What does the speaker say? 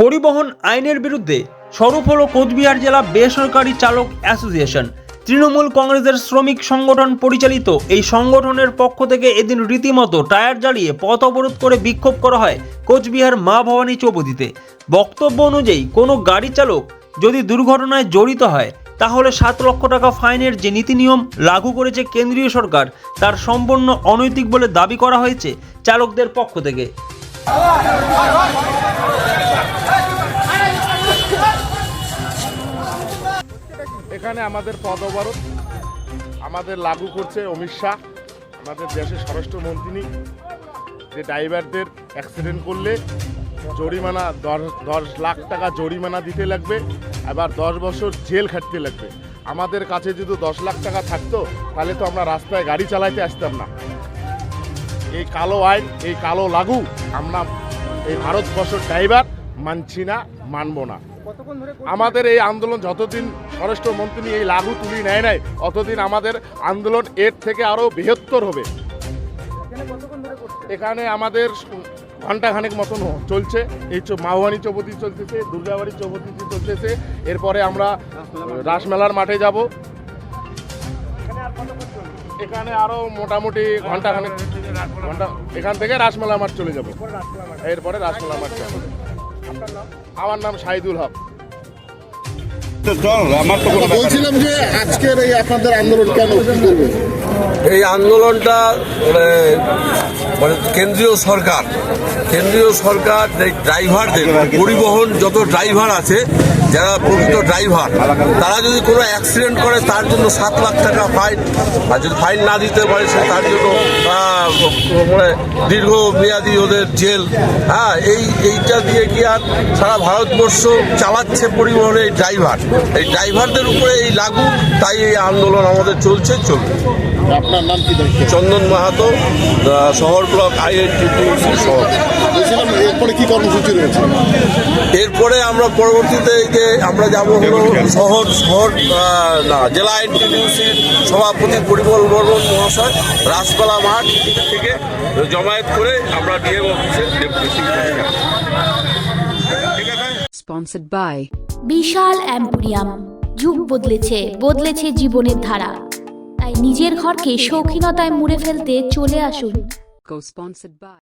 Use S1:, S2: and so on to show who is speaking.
S1: পরিবহন আইনের বিরুদ্ধে স্বরূপ হল কোচবিহার জেলা বেসরকারি চালক অ্যাসোসিয়েশন। তৃণমূল কংগ্রেসের শ্রমিক সংগঠন পরিচালিত এই সংগঠনের পক্ষ থেকে এদিন রীতিমতো টায়ার জ্বালিয়ে পথ অবরোধ করে বিক্ষোভ করা হয় কোচবিহার মা ভবানী চৌপতিতে। বক্তব্য অনুযায়ী, কোনো গাড়ি চালক যদি দুর্ঘটনায় জড়িত হয়, তাহলে সাত লক্ষ টাকা ফাইনের যে নীতি নিয়ম লাগু করেছে কেন্দ্রীয় সরকার, তার সম্পূর্ণ অনৈতিক বলে দাবি করা হয়েছে চালকদের পক্ষ থেকে।
S2: এখানে আমাদের পদ অবরোধ আমাদের লাগু করছে অমিত শাহ, আমাদের দেশের স্বরাষ্ট্রমন্ত্রী, যে ড্রাইভারদের অ্যাক্সিডেন্ট করলে জরিমানা দশ দশ লাখ টাকা জরিমানা দিতে লাগবে, আবার দশ বছর জেল খাটতে লাগবে। আমাদের কাছে যদি দশ লাখ টাকা থাকতো, তাহলে তো আমরা রাস্তায় গাড়ি চালাইতে আসতাম না। এই কালো আইন এই কালো লাগু আমরা এই ভারতবর্ষের ড্রাইভার মানছি না মানবো না। আমাদের এই আন্দোলন যতদিন স্বরাষ্ট্রমন্ত্রী এই লাগু তুলি নেয় নাই অতদিন আমাদের আন্দোলন এর থেকে আরও বৃহত্তর হবে। এখানে আমাদের ঘন্টাখানেক মতন চলছে এই মাওয়ানি চৌপতি চলতেছে দুর্গাবাড়ি চৌপতি চলতেছে এরপরে আমরা রাসমেলার মাঠে যাব। এখানে আরও মোটামুটি ঘণ্টা খানে ঘণ্টা এখান থেকে রাসমেলা মাঠ চলে যাব। এরপরে রাসমেলা মাঠ যাব। আমার নাম শাহিদুল হক।
S3: বলছিলাম যে আজকের এই আপনাদের আন্দোলন কেন?
S4: এই আন্দোলনটা মানে কেন্দ্রীয় সরকার কেন্দ্রীয় সরকার ড্রাইভারদের পরিবহন যত ড্রাইভার আছে, যারা প্রকৃত ড্রাইভার তারা যদি কোনো অ্যাক্সিডেন্ট করে, তার জন্য সাত লাখ টাকা ফাইন আর যদি ফাইন না দিতে পারে, সে তার জন্য দীর্ঘ মেয়াদি ওদের জেল। হ্যাঁ এই এইটা দিয়ে কি আর সারা ভারতবর্ষ চালাচ্ছে পরিবহনের এই ড্রাইভার? এই ড্রাইভারদের উপরে এই লাগু তাই এই আন্দোলন আমাদের চলছে চলবে।
S3: আপনার নাম কি
S4: চন্দন মাহাতো শহর ব্লক আইএনটিটিউসি শহর।
S3: এরপরে কি কর্মসূচি রয়েছে?
S4: এরপরে আমরা পরবর্তীতে যে আমরা যাব হলো শহর শহর না জেলা আইনটিটিউসির সভাপতি পরিমল বর্মন মহাশয় রাসপালা মাঠ থেকে জমায়েত করে আমরা ডিএম অফিসে
S5: by
S6: বিশাল অ্যাম্পোরিয়াম। যুগ বদলেছে বদলেছে জীবনের ধারা। তাই নিজের ঘরকে শৌখিনতায় মুড়ে ফেলতে চলে আসুন।
S5: Co-sponsored by